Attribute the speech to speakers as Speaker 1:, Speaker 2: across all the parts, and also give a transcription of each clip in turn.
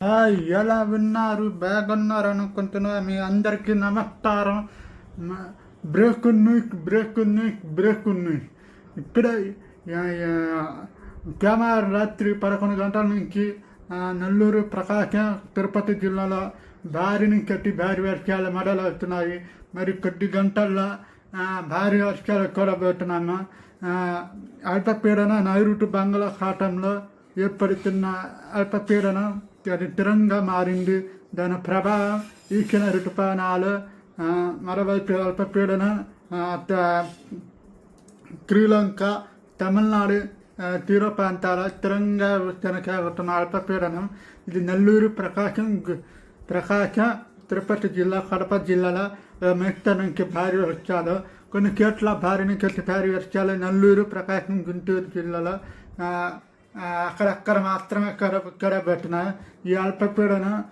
Speaker 1: Hi ఎలా ఉన్నారు బాగున్నారు అనుకుంటున్నా మీ అందరికీ నమస్కారం. Break news break news break news ఇప్పుడే ఆ, రాత్రి పదకొండు గంటల నుంచి నెల్లూరు ప్రకాశం తిరుపతి జిల్లాలో భారీ నుంచి అతి భారీ వర్షాలు మొదలవుతున్నాయి. మరి కొద్ది గంటల్లో భారీ వర్షాలు కూడబోతున్నాము అల్పపీడన నైరుతి బంగాళాఖాతంలో ఏర్పడుతున్న అల్పపీడనం అది మారింది దాని ప్రభావం ఈక్షణ ఋతుపవనాలు మరోవైపు అల్పపీడన శ్రీలంక తమిళనాడు తీర ప్రాంతాల స్థిరంగా కొనసాగుతున్న అల్పపీడనం ఇది నెల్లూరు ప్రకాశం ప్రకాశం తిరుపతి జిల్లా కడప జిల్లాల మిగతా నుంచి భారీ వర్షాలు కొన్ని చోట్ల భారీ నుంచి భారీ వర్షాలు నెల్లూరు ప్రకాశం గుంటూరు జిల్లాలో అక్కడక్కడ మాత్రమే కడ కడబెట్టిన ఈ అల్పపీడన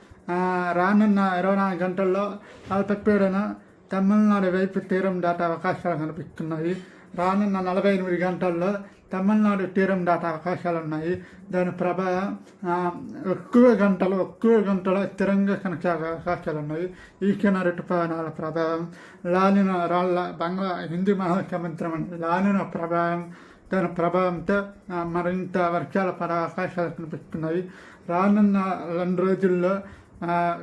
Speaker 1: రానున్న ఇరవై నాలుగు గంటల్లో అల్పపీడన తమిళనాడు వైపు తీరం దాటే అవకాశాలు కనిపిస్తున్నాయి. రానున్న నలభై ఎనిమిది గంటల్లో తమిళనాడు తీరం దాటే అవకాశాలు ఉన్నాయి. దాని ప్రభావం ఎక్కువ గంటలు ఎక్కువ గంటలు స్థిరంగా కొనసాగే అవకాశాలు ఉన్నాయి. ఈక్షణ ఋతుపవనాల ప్రభావం లానిన రాళ్ళ బంగ్లా హిందీ మహాసముద్రం లానిన ప్రభావం దాని ప్రభావంతో మరింత వర్షాలు పడే అవకాశాలు కనిపిస్తున్నాయి రానున్న రెండు రోజుల్లో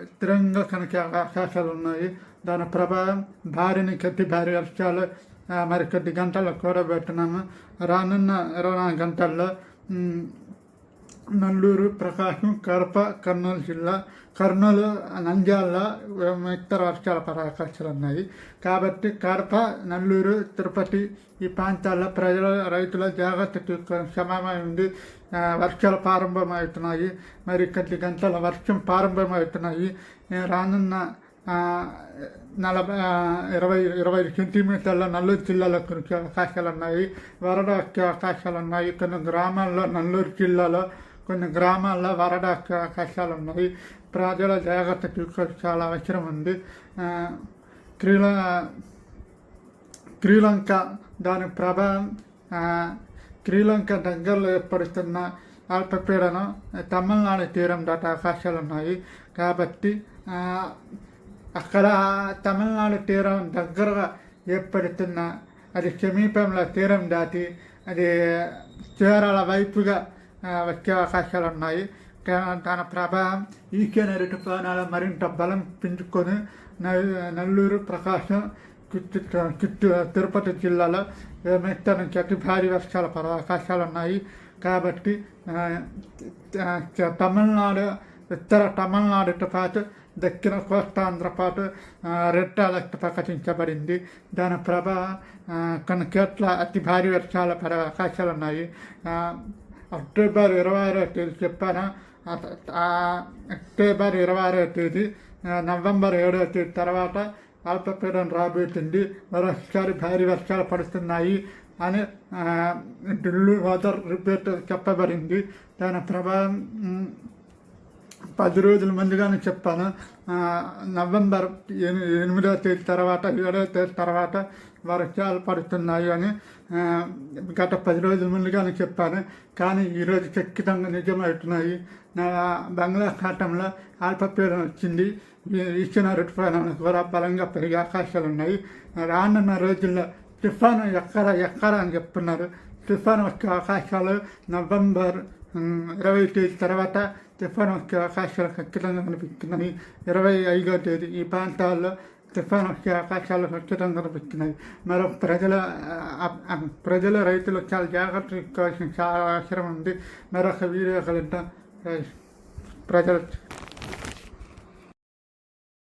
Speaker 1: స్థిరంగా కనుక అవకాశాలు ఉన్నాయి దాని ప్రభావం భారీని కట్టి భారీ వర్షాలు మరికొద్ది మరి కొద్ది గంటల్లో కూడబెట్టినాము రానున్న ఇరవై నాలుగు గంటల్లో నల్లూరు ప్రకాశం కడప కర్నూలు జిల్లా కర్నూలు నంద్యాల ఇతర వర్షాల పడే అవకాశాలు ఉన్నాయి. కాబట్టి కడప నల్లూరు తిరుపతి ఈ ప్రాంతాల్లో ప్రజల రైతుల జాగ్రత్త తీసుకొని సమయం ఉంది. వర్షాలు ప్రారంభమవుతున్నాయి. మరి కొద్ది గంటల వర్షం ప్రారంభమవుతున్నాయి. రానున్న నలభై ఇరవై ఇరవై సెంటీమీటర్ల నల్లూరు జిల్లాలో కురిసే అవకాశాలు ఉన్నాయి. వరద వచ్చే అవకాశాలు ఉన్నాయి. కొన్ని గ్రామాల్లో నల్లూరు జిల్లాలో కొన్ని గ్రామాల్లో వరద వచ్చే అవకాశాలు ఉన్నాయి. ప్రజల జాగ్రత్త తీసుకోవాల్సిన చాలా అవసరం ఉంది ఆ, శ్రీలంక దాని ప్రభావం శ్రీలంక దగ్గరలో ఏర్పడుతున్న అల్పపీడనం తమిళనాడు తీరం దాటే అవకాశాలు ఉన్నాయి. కాబట్టి అక్కడ తమిళనాడు తీరం దగ్గరగా ఏర్పడుతున్న అది సమీపంలో తీరం దాటి అది చీరాల వైపుగా వ్యత్యావకాశాలు వచ్చే అవకాశాలు ఉన్నాయి దాని ప్రభావం ఈశాన్య ఋతుపవనాలు మరింత బలం పెంచుకొని నల్- నెల్లూరు ప్రకాశం చిత్తూ తిరుపతి జిల్లాలో మెత్తన నుంచి అతి భారీ వర్షాలు పడే అవకాశాలు ఉన్నాయి. కాబట్టి తమిళనాడు ఉత్తర తమిళనాడుతో పాటు దక్షిణ కోస్తాంధ్ర పాటు రెడ్ అలర్ట్ ప్రకటించబడింది. దాని ప్రభావం కొన్ని చోట్ల అతి భారీ వర్షాలు పడే అవకాశాలు ఉన్నాయి. అక్టోబర్ ఇరవై ఆరో తేదీ చెప్పాను? అక్టోబర్ ఇరవై ఆరో తేదీ నవంబర్ ఏడో తేదీ తర్వాత అల్పపీడనం రాబోతుంది. మరోసారి భారీ వర్షాలు పడుతున్నాయి అని ఢిల్లీ వెదర్ రిపోర్ట్ చెప్పబడింది. దాని ప్రభావం పది రోజుల ముందుగానే చెప్పాను. నవంబర్ ఎనిమిదో తేదీ తర్వాత ఏడో తేదీ తర్వాత వర్షాలు పడుతున్నాయి అని గత పది రోజుల ముందుగానే చెప్పాను. కానీ ఈరోజు ఖచ్చితంగా నిజమవుతున్నాయి. నా బంగాళాఖాతంలో అల్పపీడనం వచ్చింది. ఇచ్చిన ఈశాన్య కూడా బలంగా పెరిగే అవకాశాలు ఉన్నాయి. రానున్న రోజుల్లో తుఫాను ఎక్కడ ఎక్కడ అని చెప్తున్నారు. తుఫాను వచ్చే అవకాశాలు నవంబర్ ఇరవై తేదీ తర్వాత తుఫాను వచ్చే అవకాశాలు ఖచ్చితంగా కనిపిస్తున్నాయి. ఇరవై ఐదో తేదీ ఈ ప్రాంతాల్లో తుఫాను వచ్చే అవకాశాలు ఖచ్చితంగా కనిపిస్తున్నాయి. మరో ప్రజల ప్రజల రైతులు చాలా జాగ్రత్త తీసుకోవాల్సిన చాలా అవసరం ఉంది. మరొక వీడియో కలిద్దాం. ప్రజలు